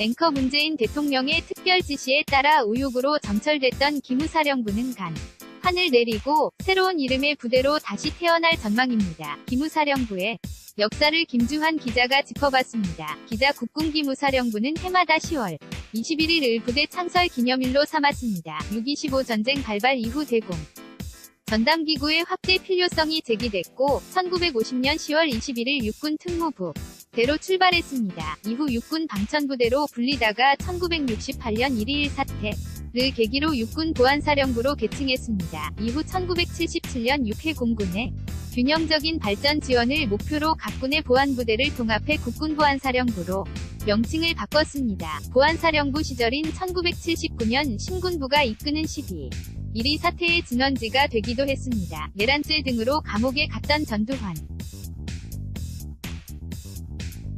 앵커 문재인 대통령의 특별 지시에 따라 우육으로 점철됐던 기무사령부는 간. 판을 내리고 새로운 이름의 부대로 다시 태어날 전망입니다. 기무사령부의 역사를 김주환 기자가 짚어봤습니다. 기자 국군기무사령부는 해마다 10월 21일 부대 창설 기념일로 삼았습니다. 6.25 전쟁 발발 이후 대공 전담기구의 확대 필요성이 제기됐고 1950년 10월 21일 육군 특무부 대로 출발했습니다. 이후 육군 방천부대로 불리다가 1968년 1.2.1 사태를 계기로 육군 보안사령부로 개칭했습니다. 이후 1977년 6회 공군의 균형적인 발전 지원을 목표로 각군의 보안부대를 통합해 국군보안사령부로 명칭을 바꿨습니다. 보안사령부 시절인 1979년 신군부가 이끄는 12. 1위 사태의 진원지가 되기도 했습니다. 내란죄 등으로 감옥에 갔던 전두환.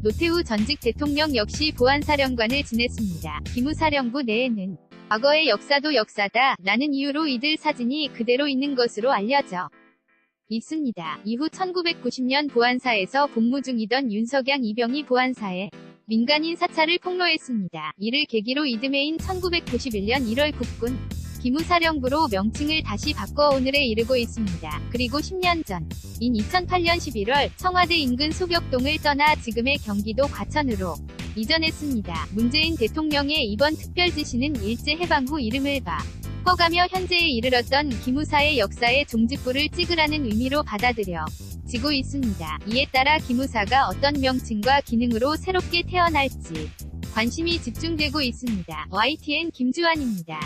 노태우 전직 대통령 역시 보안사령관을 지냈습니다. 기무사령부 내에는 과거의 역사도 역사다 라는 이유로 이들 사진이 그대로 있는 것으로 알려져 있습니다. 이후 1990년 보안사에서 복무 중이던 윤석양 이병희 보안사에 민간인 사찰을 폭로했습니다. 이를 계기로 이듬해인 1991년 1월 국군 기무사령부로 명칭을 다시 바꿔 오늘에 이르고 있습니다. 그리고 10년 전, 인 2008년 11월 청와대 인근 소격동을 떠나 지금의 경기도 과천으로 이전했습니다. 문재인 대통령의 이번 특별 지시는 일제 해방 후 이름을 바 꺼가며 현재에 이르렀던 기무사의 역사에 종직부를 찍으라는 의미로 받아들여 지고 있습니다. 이에 따라 기무사가 어떤 명칭과 기능으로 새롭게 태어날지 관심이 집중되고 있습니다. YTN 김주환입니다.